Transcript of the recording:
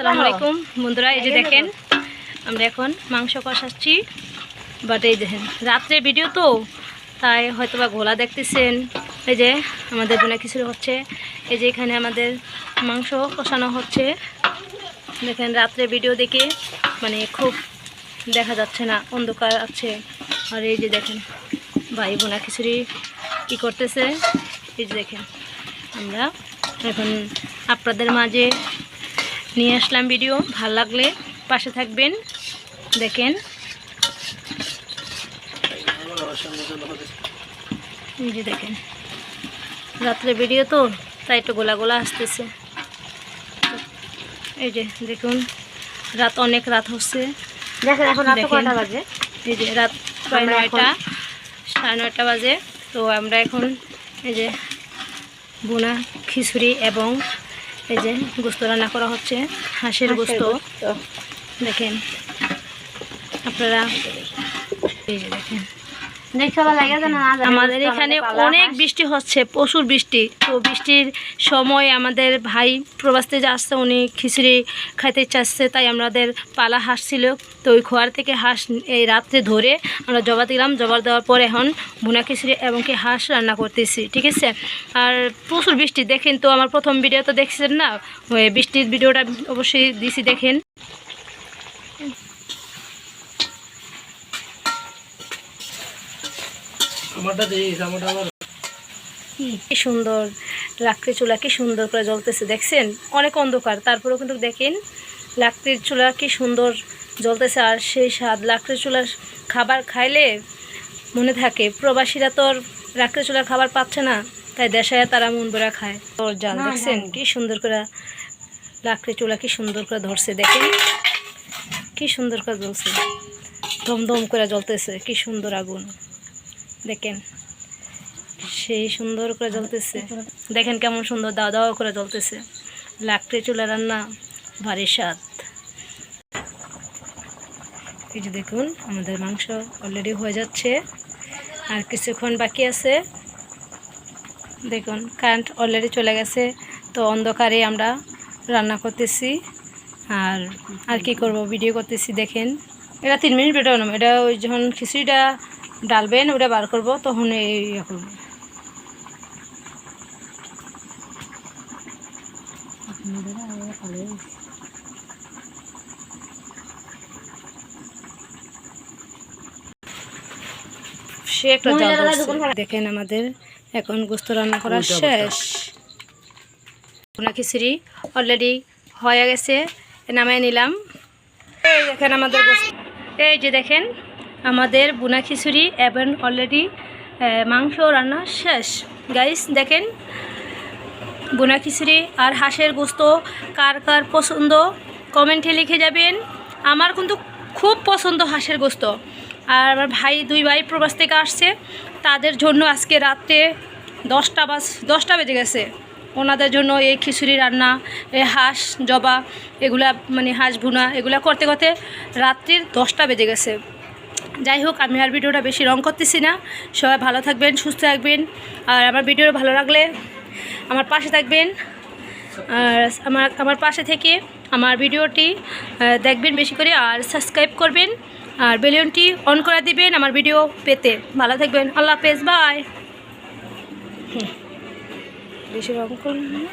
আসসালামু আলাইকুম। বন্ধুরা এই যে দেখেন আমরা এখন মাংস কষাচ্ছি। বাট এই দেখেন রাত্রে ভিডিও তো তাই হয়তো বা ঘোলা দেখতেছেন। এই যে আমাদের বোনা কিছু হচ্ছে। এই যে এখানে আমাদের মাংস কষানো হচ্ছে। দেখেন রাত্রে ভিডিও দেখে মানে খুব দেখা যাচ্ছে না অন্ধকার আছে। আর এই যে দেখেন ভাই বোনা খিচুড়ি কী করতেছে? এই যে দেখেন আমরা এখন আপনাদের মাঝে নিয়ে আসলাম ভিডিও ভালো লাগলে পাশে থাকবেন। দেখেন। এই যে দেখেন। রাত্রে ভিডিও তো তাই একটু গোলা গোলা আসতেছে। এই যে দেখুন রাত অনেক রাত হচ্ছে। দেখেন এখন বাজে? এই যে রাত প্রায় নয়টা সাড়ে নয়টা বাজে। তো আমরা এখন এই যে বোনা খিচুড়ি এবং এই যে গোস্ত রান্না করা হচ্ছে হাঁসের গোস্ত। দেখেন আপনারা এই যে দেখেন। আমাদের এখানে অনেক বৃষ্টি হচ্ছে প্রচুর বৃষ্টি। তো বৃষ্টির সময় আমাদের ভাই প্রবাসতে যে আসছে উনি খিচুড়ি খাইতে চাচ্ছে তাই আমাদের পালা হাঁস ছিল। তো ওই খোয়ার থেকে হাঁস এই রাত্রে ধরে আমরা জবা দিলাম। জবা দেওয়ার পর এখন ভুনা খিচুড়ি এবং কি হাঁস রান্না করতেছি ঠিক আছে? আর প্রচুর বৃষ্টি দেখেন তো আমার প্রথম ভিডিও তো দেখছেন না? বৃষ্টির ভিডিওটা অবশ্যই দিছি দেখেন। আমারটা দিস আমারটা আবার কি সুন্দর। লাকড়ি চুলা কি সুন্দর করে জ্বলতেছে দেখছেন? অনেক অন্ধকার। তারপরেও কিন্তু দেখেন লাকড়ির চুলা কি সুন্দর জ্বলতেছে। আর সেই স্বাদ লাকড়ির চুলার খাবার খাইলে মনে থাকে প্রবাসীরা তো আর লাকড়ি চুলার খাবার পাচ্ছে না তাই দেশায় তারা মন ভরা খায়। তোর জাল দেখছেন। কি সুন্দর করে লাকড়ি চুলা কি সুন্দর করে ধরছে দেখেন? কি সুন্দর করে জ্বলছে। দমদম করে জ্বলতেছে কি সুন্দর আগুন। দেখেন সেই সুন্দর করে জ্বলতেছে। দেখেন কেমন সুন্দর দাওয়া দাওয়া করে জ্বলতেছে। লাকড়ি চুলা রান্না, ভারী স্বাদ। এই যে দেখুন, আমাদের মাংস অলরেডি হয়ে যাচ্ছে। আর কিছুক্ষণ বাকি আছে। দেখুন কারেন্ট অলরেডি চলে গেছে। তো অন্ধকারে আমরা রান্না করতেছি। আর আর কি করব ভিডিও করতেছি, দেখেন। এটা তিন মিনিট বেটাও এটা ওই যখন খিচুড়িটা ডালবেন ওটা বার করব তখন এই করব সে একটা দেখেন আমাদের এখন গোস্ত রান্না করা শেষ। খিচুড়ি অলরেডি হয়ে গেছে নামায় নিলাম। এই দেখেন আমাদের এই যে দেখেন আমাদের বুনা খিচুড়ি এবং অলরেডি মাংস রান্না শেষ। গাইস দেখেন, বুনা খিচুড়ি আর হাঁসের গোস্ত কার কার পছন্দ? কমেন্টে লিখে যাবেন। আমার কিন্তু খুব পছন্দ হাঁসের গোস্ত। আর আমার ভাই, দুই ভাই প্রবাস থেকে আসছে। তাদের জন্য আজকে রাত্রে দশটা বাজ, দশটা বেজে গেছে। ওনাদের জন্য এই খিচুড়ি রান্না, এই হাঁস জবা, এগুলা মানে হাঁস ভুনা, এগুলা করতে করতে রাত্রির দশটা বেজে গেছে। যাই হোক, আমি আর ভিডিওটা বেশি রং করতেছি না। সবাই ভালো থাকবেন, সুস্থ থাকবেন। আর আমার ভিডিও ভালো লাগলে আমার পাশে থাকবেন। আর আমার আমার পাশে থেকে আমার ভিডিওটি দেখবেন বেশি করে আর সাবস্ক্রাইব করবেন। আর বেলুনটি অন করে দিবেন আমার ভিডিও পেতে। ভালো থাকবেন, আল্লাহ হাফেজ বাই বেশি রং করুন